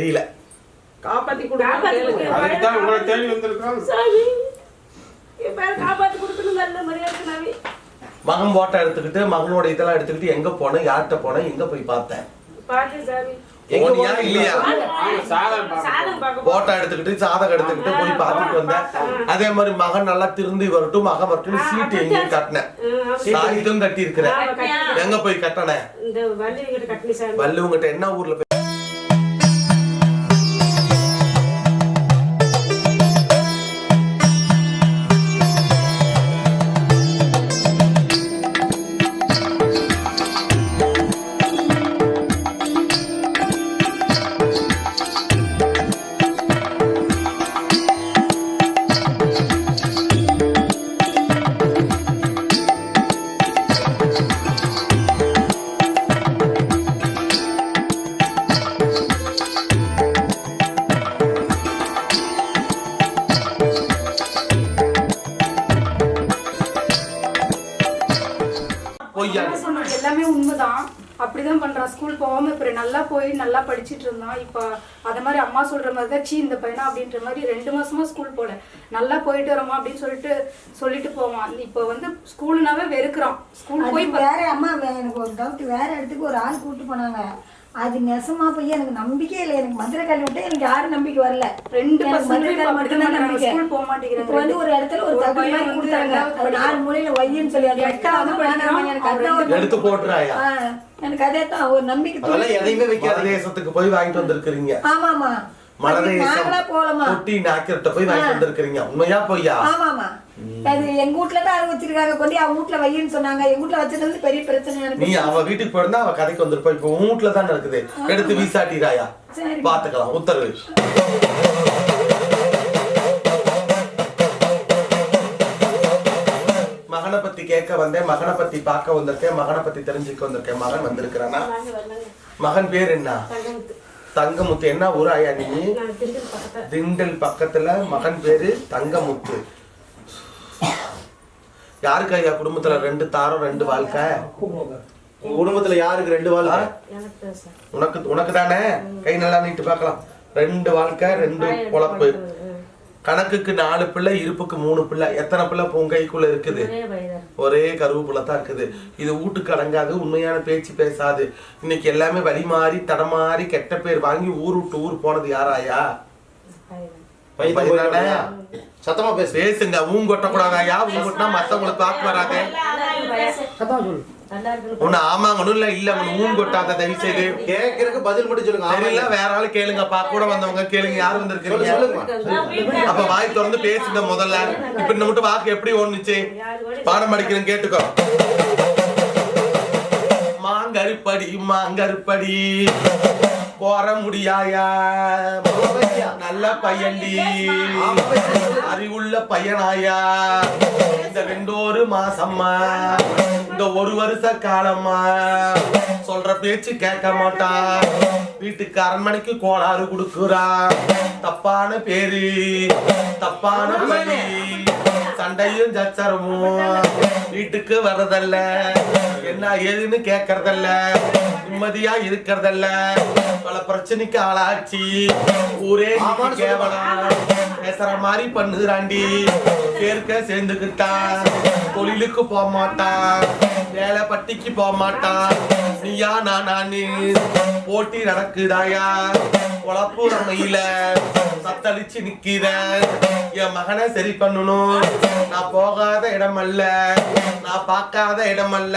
தெரியல. காப்பாத்தி உங்களை தேடி வந்திருக்கோம் சாமி கொடுக்கணும் நல்ல மரியாதை மகன் போட்டோ எடுத்துக்கிட்டு மகனோட இதெல்லாம் எடுத்துக்கிட்டு எங்க போனேன் யார்கிட்ட போனேன் எங்க போய் பார்த்தேன்? போட்டோ எடுத்துக்கிட்டு சாதகம் எடுத்துக்கிட்டு போய் பார்த்துட்டு வந்தேன். அதே மாதிரி மகன் நல்லா திருந்தி வரட்டும் மகன் வரட்டும் சீட்டு எங்கேயும் கட்டினேன். சாயுதம் கட்டி இருக்கிறேன் எங்க போய் கட்டினேன் இந்த வள்ளி கிட்ட கட்டணி சாமி வள்ளுவங்கிட்ட என்ன ஊர்ல எல்லாமே உண்மைதான். அப்படிதான் பண்றான் ஸ்கூல் போகாம இப்ப நல்லா போய் நல்லா படிச்சிட்டு இருந்தான் இப்ப அத மாதிரி அம்மா சொல்ற மாதிரி தான் சீ இந்த பையனா? அப்படின்ற மாதிரி ரெண்டு மாசமா ஸ்கூல் போல. நல்லா போயிட்டு வரோமா அப்படின்னு சொல்லிட்டு சொல்லிட்டு போவான். இப்ப வந்து ஸ்கூல்னாவே வெறுக்கிறான். ஸ்கூல் போய் வேற அம்மா எனக்கு ஒரு டவுட் வேற இடத்துக்கு ஒரு ஆள் கூட்டு போனாங்க. அது நெசமா போய் எனக்கு நம்பிக்கையே இல்லை. எனக்கு மதுரை கல்வி விட்டு எனக்கு யாரும் நம்பிக்கை வரல. ரெண்டு மதுரை கல்வி மட்டும்தான் நம்பிக்கை. ஸ்கூல் போக மாட்டேங்கிறாங்க வந்து ஒரு இடத்துல ஒரு தகுதி மாதிரி கொடுத்தாங்க நாலு மூலையில வையன்னு சொல்லி அது எனக்கு எடுத்து போட்டுறாயா எனக்கு அதே தான். ஒரு நம்பிக்கை எதையுமே வைக்காதீங்க. மலதேசத்துக்கு போய் வாங்கிட்டு வந்திருக்கிறீங்க. ஆமாமா குட்டி நாக்கிரட்ட போய் வாங்கிட்டு வந்திருக்கிறீங்க. உண்மையா பொய்யா? ஆமாமா அது எங்க தான் அது வச்சிருக்காங்க கொண்டு அவங்க வீட்ல வையின்னு சொன்னாங்க. எங்க வீட்ல வச்சது பெரிய பிரச்சனை நீ அவ வீட்டுக்கு போயிருந்தா அவ கதைக்கு வந்திருப்பா இப்ப உன் வீட்டுல தான் இருக்குது? எடுத்து வீசாட்டிராயா சரி. பாத்துக்கலாம் உத்தரவு. மகனை பத்தி கேட்க வந்தேன் மகனை பத்தி பார்க்க வந்திருக்கேன் மகனை பத்தி தெரிஞ்சுக்க வந்திருக்கேன். மகன் வந்திருக்கிறானா? வாங்க மகன் பேர் என்ன? தங்கமுத்து. என்ன ஊர் ஆயா நீ? திண்டல் பக்கத்துல. மகன் பேரு தங்கமுத்து. யாருக்கு ஐயா குடும்பத்துல ரெண்டு தாரம் ரெண்டு வாழ்க்கை? உங்க குடும்பத்துல யாருக்கு ரெண்டு வாழ்க்கை? உனக்கு உனக்கு தானே? கை நல்லா நீட்டு பார்க்கலாம். ரெண்டு வாழ்க்கை ரெண்டு பொழப்பு. கணக்குக்கு நாலு பிள்ளை இருப்புக்கு மூணு பிள்ளை. எத்தனை பிள்ளை உன் கைக்குள்ள இருக்குது? ஒரே கருவேப்பிலை தான் இருக்குது. இது வீட்டுக்கு அடங்காது உண்மையான பேச்சு பேசாது. இன்னைக்கு எல்லாமே வழி மாறி தடமாறி கெட்ட பேர் வாங்கி ஊர் விட்டு ஊர் போனது யாராயா? சத்தமா பேசு. பேசுங்க. ஊன் கொட்டக்கூடாதாயா ஊன் கொட்டினா மத்தவங்களுக்கு பார்க்க வராது ஒண்ணு ஆமாங்கணும் இல்ல இல்ல ஊன் கொட்டாத தயவு செய்து கேக்குறதுக்கு பதில் மட்டும் சொல்லுங்க. தெரியல இல்ல. வேற ஆளு கேளுங்கப்பா. கூட வந்தவங்க கேளுங்க. யாரு வந்திருக்கீங்க சொல்லுங்கம்மா அப்ப வாய் திறந்து பேசுங்க முதல்ல. இப்ப இந்த மட்டும் வாக்கு எப்படி ஓடுனுச்சு? பாடம் படிக்கிறேன் கேட்டுக்கோ. மாங்கருப்படி மாங்கருப்படி. போற முடியாயா? நல்ல பையன்டி. அறிவுள்ள பையனாயா? இந்த ரெண்டோரு மாசம்மா. இந்த ஒரு வருஷ காலம்மா சொல்ற பேச்சு கேட்க மாட்டா. வீட்டுக்கு அரண்மனைக்கு கோளாறு கொடுக்குறா. தப்பான பேரு தப்பான பழி சண்டையும் சச்சரவும். வீட்டுக்கு வர்றதல்ல. என்ன ஏதுன்னு கேட்கறதல்ல. நிம்மதியா இருக்கிறதல்ல. பல பிரச்சனைக்கு ஆளாச்சு. ஊரே கேவலம். பேசுற மாதிரி பண்ணுறாண்டி. பேருக்க சேர்ந்துக்கிட்டான் தொழிலுக்கு போக மாட்டான் வேலை பட்டிக்கு போக மாட்டான் நீயா நான் நானு போட்டி நடக்குதாயா உழப்பு ரமையில சத்தடிச்சு நிக்கிற. என் மகனை சரி பண்ணணும். நான் போகாத இடம் அல்ல நான் பார்க்காத இடம் அல்ல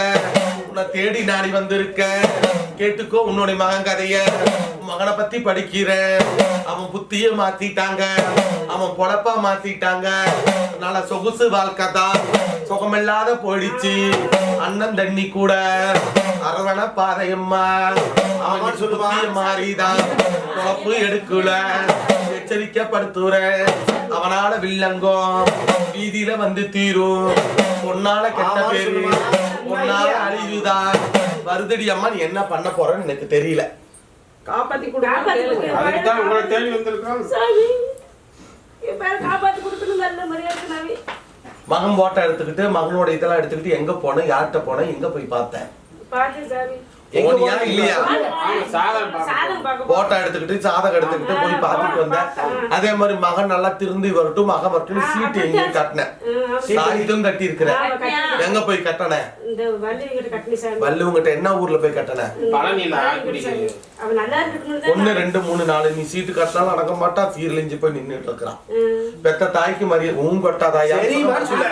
உன்னை தேடி நாடி வந்திருக்கேன் கேட்டுக்கோ உன்னுடைய மகன் கதைய. மகனை பத்தி படிக்கிறேன் அவன் புத்திய மாத்திட்டாங்க. அவன் பொழப்பா மாத்திட்டாங்க. நல்ல சொகுசு வாழ்க்கை தான். சுகமில்லாத போயிடுச்சு. அண்ணன் தண்ணி கூட. அரவண பாதையம்மா. அவன்? புத்திய மாறிதான் பொழப்பு எடுக்கல. எச்சரிக்கப்படுத்துறேன் அவனால வில்லங்கம். வீதியில வந்து தீரும். பொன்னால கெட்ட பேரு? பொன்னால அழிவுதான் வருதடி அம்மா நீ என்ன பண்ண போறன்னு எனக்கு தெரியல. காப்பாத்தி கொடுங்க. காப்பாத்தி கொடுக்கணும் நல்ல மரியாதை மகன் போட்டோ எடுத்துக்கிட்டு மகனோட இதெல்லாம் எடுத்துக்கிட்டு எங்க போனேன் யார்கிட்ட போனேன் எங்க போய் பார்த்தேன்? இல்லையா? போட்டோ எடுத்துக்கிட்டு ஜாதகம் எடுத்துக்கிட்டு போய் பார்த்துட்டு வந்தேன். அதே மாதிரி மகன் நல்லா திருந்தி வரட்டும் மகன் வரட்டும் சீட்டு எங்கேயும் கட்டினேன். சாயித்தும் கட்டி இருக்கிறேன் எங்க போய் கட்டினேன்? இந்த சாமி. வள்ளுவங்கிட்ட என்ன ஊர்ல போய் பழனியில் நல்லா இருக்கணும் ஒண்ணு ரெண்டு மூணு நாலு நீ சீட்டு கட்டினாலும் அடங்க மாட்டா சீர்லிஞ்சு போய் நின்னுட்டு இருக்கிறான். பெத்த தாய்க்கு உன் கொட்டா தாயா சரிம்மான்னு சொல்லு.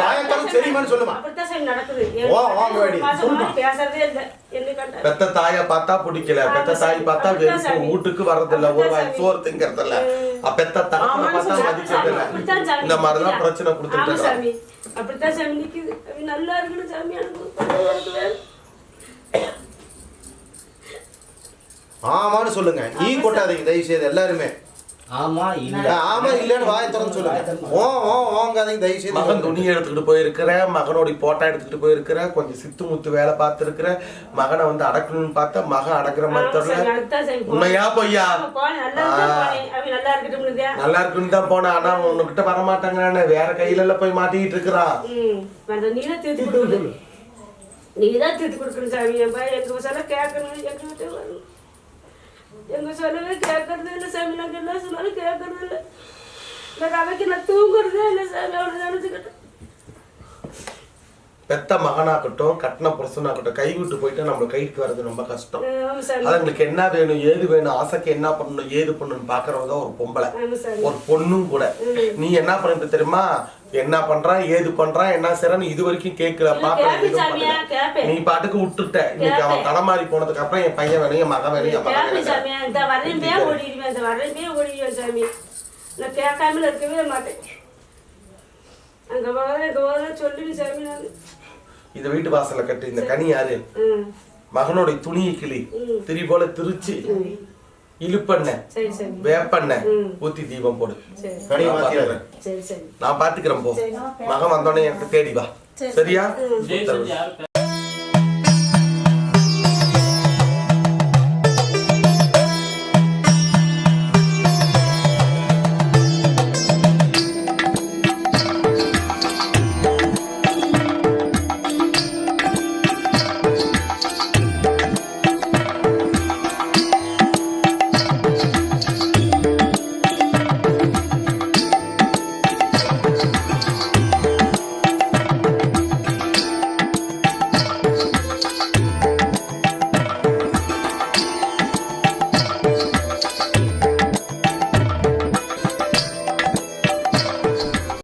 வாயத்தரம் சரிம்மான்னு சொல்லுமா. அப்படித்தான் சாமி நடக்குது. ஓ, வாங்க வாடி. மாசமா பேசுறதே இல்ல. என்ன கண்டா பெத்த தாயை பார்த்தா பிடிக்கல. பெத்த தாய் பார்த்தா வெறுப்பு. வீட்டுக்கு வர்றதில்ல ஒரு வாய் சோறு திங்கிறது இல்ல பெத்த தகப்பனை பார்த்தா மதிக்கிறது இல்ல. அப்படித்தான் சாமி இந்த மாதிரிதான் பிரச்சனை கொடுத்துட்டு அப்படித்தான் சாமி நல்லா இருக்கணும் வேணும். ஆமான்னு சொல்லுங்க. ஈ கொட்டாதீங்க தயவு செய்து எல்லாருமே. ஆமா இல்ல. ஆமா இல்லன்னு வாயை திறந்து சொல்லுங்க. ஓ ஓ ஓங்காதீங்க தயவு செய்து மகன் துணி எடுத்துக்கிட்டு போயிருக்கிறேன் மகனோட போட்டோ எடுத்துக்கிட்டு போயிருக்கிறேன் கொஞ்சம் சித்து முத்து வேலை பார்த்துருக்கிறேன் மகனை வந்து அடக்கணும்னு பார்த்தா மகன் அடக்குற மாதிரி தெரியல. உண்மையா பொய்யா. நல்லா இருக்குன்னு தான் போனேன் ஆனா உன்கிட்ட வரமாட்டாங்க வேற கையில எல்லாம் போய் மாட்டிக்கிட்டு இருக்கிறான் ம், அந்த நீதான் தீர்த்து கொடுக்கணும். நீதான் தீர்த்து கொடுக்கணும் சாமி. என் பையன் எங்க சொல்ல கேட்கணும் எங்க விட்டு வரணும் எங்க சொல்லவே கேட்கறது இல்லை சாமி நாங்க என்ன சொன்னாலும் கேட்கறது இல்லை. நான் அவைக்கு நான் தூங்குறதே இல்லை சாமி அவனை நினைச்சுக்கிட்டு. பெத்த மகனாகட்டும் கட்டின புருஷனாகட்டும் கை விட்டு போயிட்டு நம்மளுக்கு கைக்கு வர்றது ரொம்ப கஷ்டம். அதுங்களுக்கு என்ன வேணும் ஏது வேணும் ஆசைக்கு என்ன பண்ணணும் ஏது பண்ணணும் பாக்குறவங்க ஒரு பொம்பளை. ஒரு பொண்ணும் கூட. நீ என்ன பண்ணிட்டு தெரியுமா? என்ன பண்றான் ஏது பண்றான் என்ன செய்றான்னு இது வரைக்கும் கேட்கல. கேப்பேன். நீ பாட்டுக்கு விட்டுட்ட. இன்னைக்கு அவன் தடமாறி போனதுக்கு அப்புறம் என் பையன் வேணும் என் மகன் வேணும் என் மகன் இந்த வரலையுமே ஓடிடுவேன் இந்த வரலையுமே ஓடிடுவேன் சாமி. நான் கேட்காமல இருக்கவே மாட்டேன். அங்க போகிறேன் இங்க போகிறேன் சொல்லுவேன் சாமி நான். இந்த வீட்டு வாசல்ல கட்டு இந்த கனி யாரு? மகனுடைய துணியை கிளி. திரி போல திருச்சு. இழுப்பெண்ண. சரி சரி. வேப்பெண்ண. ஊத்தி தீபம் போடு. நான் பாத்துக்கிறேன். சரி சரி. நான் பாத்துக்கிறேன் போ. மகன் வந்தோடனே எனக்கு தேடி வா. சரியா?